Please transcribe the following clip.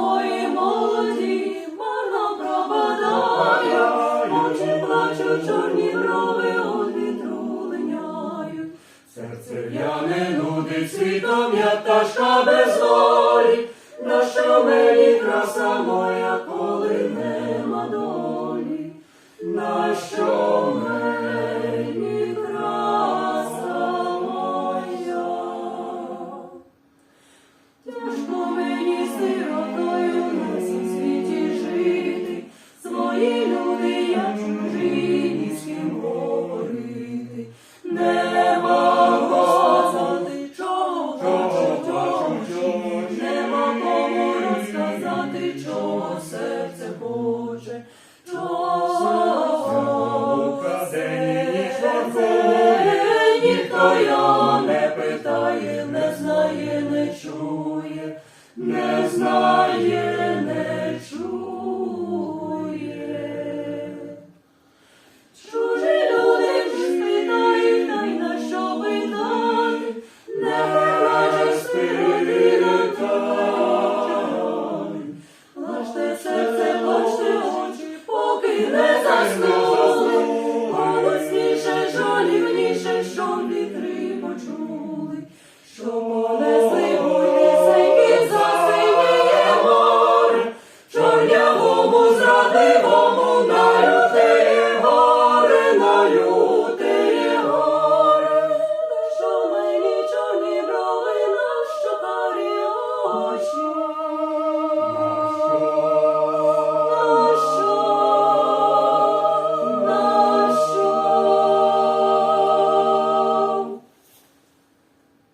мої молоді, марно пропадає, очі плачуть, чорні брови од вітру. Серце в'яне нудить світом, я пташка без долі, на що мені краса моя, коли нема долі, на що чого серце ніхто його не питає, не знає, не чує, не знає, поки не